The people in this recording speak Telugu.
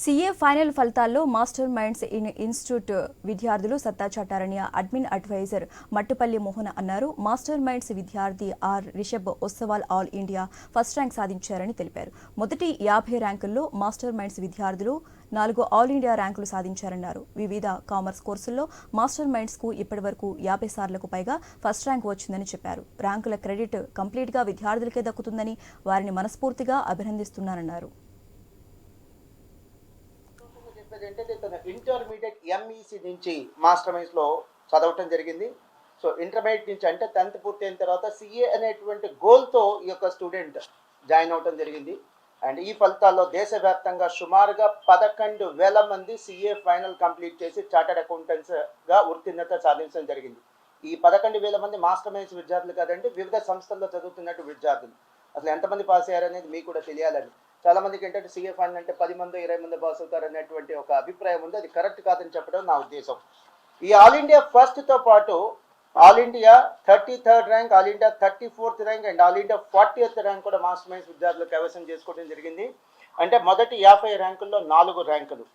సీఏ ఫైనల్ ఫలితాల్లో మాస్టర్ మైండ్స్ ఇన్ ఇన్స్టిట్యూట్ విద్యార్థులు సత్తా చాటారని అడ్మిన్ అడ్వైజర్ మట్టుపల్లి మోహన్ అన్నారు. మాస్టర్ మైండ్స్ విద్యార్థి R Rishabh Utsaval all India first rank సాధించారని తెలిపారు. మొదటి యాభై ర్యాంకుల్లో మాస్టర్ మైండ్స్ విద్యార్థులు నాలుగు ఆల్ ఇండియా ర్యాంకులు సాధించారన్నారు. వివిధ కామర్స్ కోర్సుల్లో మాస్టర్ మైండ్స్కు ఇప్పటివరకు యాభై సార్లకు పైగా ఫస్ట్ ర్యాంక్ వచ్చిందని చెప్పారు. ర్యాంకుల క్రెడిట్ కంప్లీట్గా విద్యార్థులకే దక్కుతుందని వారిని మనస్ఫూర్తిగా అభినందిస్తున్నారన్నారు. చెప్పేది ఏంటంటే తను ఇంటర్మీడియట్ ఎంఈసి నుంచి మాస్టర్ మైన్స్లో చదవటం జరిగింది. సో ఇంటర్మీడియట్ నుంచి అంటే టెన్త్ పూర్తయిన తర్వాత సిఏ అనేటువంటి గోల్తో ఈ యొక్క స్టూడెంట్ జాయిన్ అవటం జరిగింది. అండ్ ఈ ఫలితాల్లో దేశవ్యాప్తంగా సుమారుగా పదకొండు వేల మంది సిఏ ఫైనల్ కంప్లీట్ చేసి చార్టర్డ్ అకౌంటెంట్స్గా ఉత్తీర్ణత సాధించడం జరిగింది. ఈ పదకొండు వేల మంది మాస్టర్ మైన్స్ విద్యార్థులు కాదండి వివిధ సంస్థల్లో చదువుతున్నట్టు విద్యార్థులు. అసలు ఎంతమంది పాస్ అయ్యారనేది మీకు కూడా తెలియాలండి. చాలా మందికి ఏంటంటే సీఏ ఫైనల్ అంటే పది మంది ఇరవై మంది పాస్ అవుతారు అనేటువంటి ఒక అభిప్రాయం ఉంది. అది కరెక్ట్ కాదని చెప్పడం నా ఉద్దేశం. ఈ ఆల్ ఇండియా ఫస్ట్తో పాటు all India thirty third rank all India thirty fourth rank and all India forty rank కూడా మాస్టర్ మైన్స్ విద్యార్థులు కైవసం చేసుకోవడం జరిగింది. అంటే మొదటి యాభై ర్యాంకుల్లో నాలుగు ర్యాంకులు